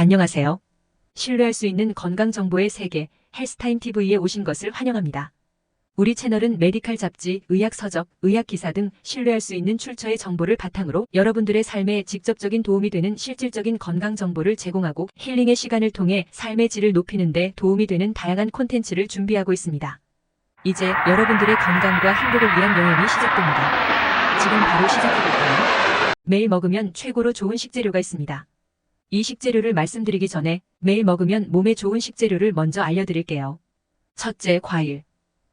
안녕하세요. 신뢰할 수 있는 건강 정보의 세계 헬스타임 TV에 오신 것을 환영합니다. 우리 채널은 메디칼 잡지, 의학 서적, 의학 기사 등 신뢰할 수 있는 출처의 정보를 바탕으로 여러분들의 삶에 직접적인 도움이 되는 실질적인 건강 정보를 제공하고 힐링의 시간을 통해 삶의 질을 높이는 데 도움이 되는 다양한 콘텐츠를 준비하고 있습니다. 이제 여러분들의 건강과 행복을 위한 여행이 시작됩니다. 지금 바로 시작해볼까요? 매일 먹으면 최고로 좋은 식재료가 있습니다. 이 식재료를 말씀드리기 전에 매일 먹으면 몸에 좋은 식재료를 먼저 알려드릴게요. 첫째, 과일.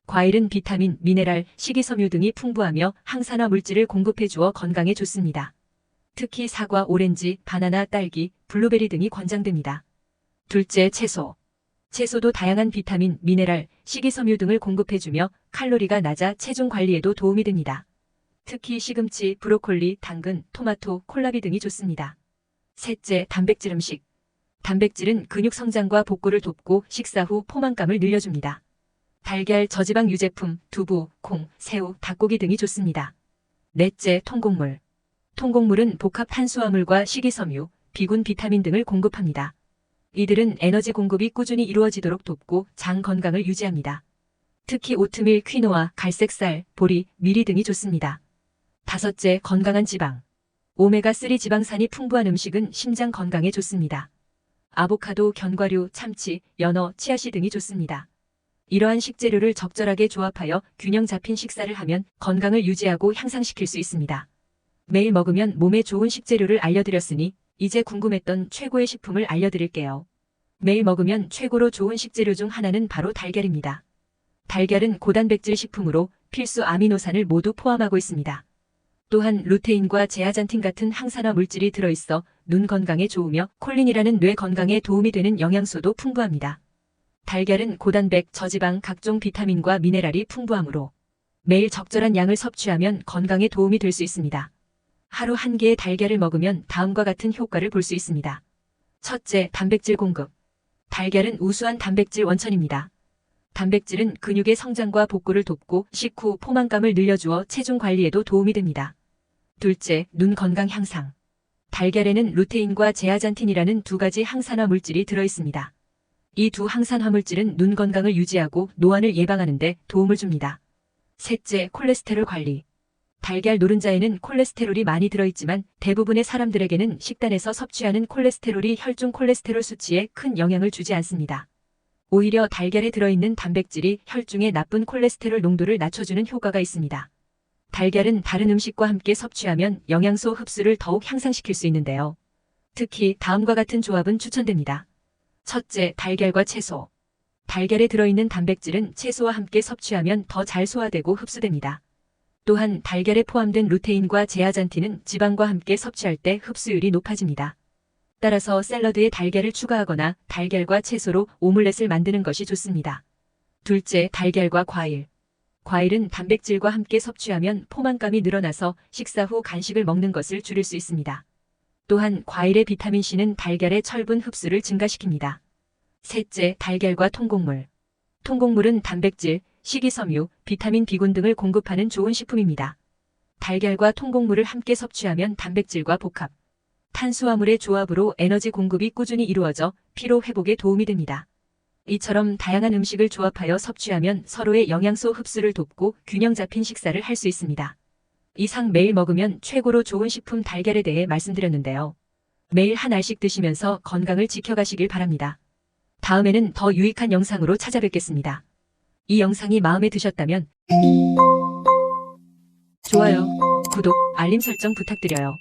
과일은 비타민, 미네랄, 식이섬유 등이 풍부하며 항산화 물질을 공급해 주어 건강에 좋습니다. 특히 사과, 오렌지, 바나나, 딸기, 블루베리 등이 권장됩니다. 둘째, 채소. 채소도 다양한 비타민, 미네랄, 식이섬유 등을 공급해 주며 칼로리가 낮아 체중 관리에도 도움이 됩니다. 특히 시금치, 브로콜리, 당근, 토마토, 콜라비 등이 좋습니다. 셋째, 단백질 음식. 단백질은 근육 성장과 복구를 돕고 식사 후 포만감을 늘려줍니다. 달걀, 저지방 유제품, 두부, 콩, 새우, 닭고기 등이 좋습니다. 넷째, 통곡물. 통곡물은 복합 탄수화물과 식이섬유, 비군 비타민 등을 공급합니다. 이들은 에너지 공급이 꾸준히 이루어지도록 돕고 장 건강을 유지합니다. 특히 오트밀, 퀴노아, 갈색쌀, 보리, 미리 등이 좋습니다. 다섯째, 건강한 지방. 오메가3 지방산이 풍부한 음식은 심장 건강에 좋습니다. 아보카도, 견과류, 참치, 연어, 치아씨 등이 좋습니다. 이러한 식재료를 적절하게 조합하여 균형 잡힌 식사를 하면 건강을 유지하고 향상시킬 수 있습니다. 매일 먹으면 몸에 좋은 식재료를 알려드렸으니 이제 궁금했던 최고의 식품을 알려드릴게요. 매일 먹으면 최고로 좋은 식재료 중 하나는 바로 달걀입니다. 달걀은 고단백질 식품으로 필수 아미노산을 모두 포함하고 있습니다. 또한 루테인과 제아잔틴 같은 항산화 물질이 들어있어 눈 건강에 좋으며 콜린이라는 뇌 건강에 도움이 되는 영양소도 풍부합니다. 달걀은 고단백, 저지방, 각종 비타민과 미네랄이 풍부하므로 매일 적절한 양을 섭취하면 건강에 도움이 될 수 있습니다. 하루 한 개의 달걀을 먹으면 다음과 같은 효과를 볼 수 있습니다. 첫째, 단백질 공급. 달걀은 우수한 단백질 원천입니다. 단백질은 근육의 성장과 복구를 돕고 식후 포만감을 늘려주어 체중 관리에도 도움이 됩니다. 둘째, 눈 건강 향상. 달걀에는 루테인과 제아잔틴이라는 두 가지 항산화 물질이 들어있습니다. 이 두 항산화 물질은 눈 건강을 유지하고 노안을 예방하는 데 도움을 줍니다. 셋째, 콜레스테롤 관리. 달걀 노른자에는 콜레스테롤이 많이 들어있지만 대부분의 사람들에게는 식단에서 섭취하는 콜레스테롤이 혈중 콜레스테롤 수치에 큰 영향을 주지 않습니다. 오히려 달걀에 들어있는 단백질이 혈중의 나쁜 콜레스테롤 농도를 낮춰주는 효과가 있습니다. 달걀은 다른 음식과 함께 섭취하면 영양소 흡수를 더욱 향상시킬 수 있는데요. 특히 다음과 같은 조합은 추천됩니다. 첫째, 달걀과 채소. 달걀에 들어있는 단백질은 채소와 함께 섭취하면 더 잘 소화되고 흡수됩니다. 또한 달걀에 포함된 루테인과 제아잔틴은 지방과 함께 섭취할 때 흡수율이 높아집니다. 따라서 샐러드에 달걀을 추가하거나 달걀과 채소로 오믈렛을 만드는 것이 좋습니다. 둘째, 달걀과 과일. 과일은 단백질과 함께 섭취하면 포만감이 늘어나서 식사 후 간식을 먹는 것을 줄일 수 있습니다. 또한 과일의 비타민C는 달걀의 철분 흡수를 증가시킵니다. 셋째, 달걀과 통곡물. 통곡물은 단백질, 식이섬유, 비타민 B군 등을 공급하는 좋은 식품입니다. 달걀과 통곡물을 함께 섭취하면 단백질과 복합, 탄수화물의 조합으로 에너지 공급이 꾸준히 이루어져 피로 회복에 도움이 됩니다. 이처럼 다양한 음식을 조합하여 섭취하면 서로의 영양소 흡수를 돕고 균형 잡힌 식사를 할 수 있습니다. 이상 매일 먹으면 최고로 좋은 식품 달걀에 대해 말씀드렸는데요. 매일 한 알씩 드시면서 건강을 지켜가시길 바랍니다. 다음에는 더 유익한 영상으로 찾아뵙겠습니다. 이 영상이 마음에 드셨다면 좋아요, 구독, 알림 설정 부탁드려요.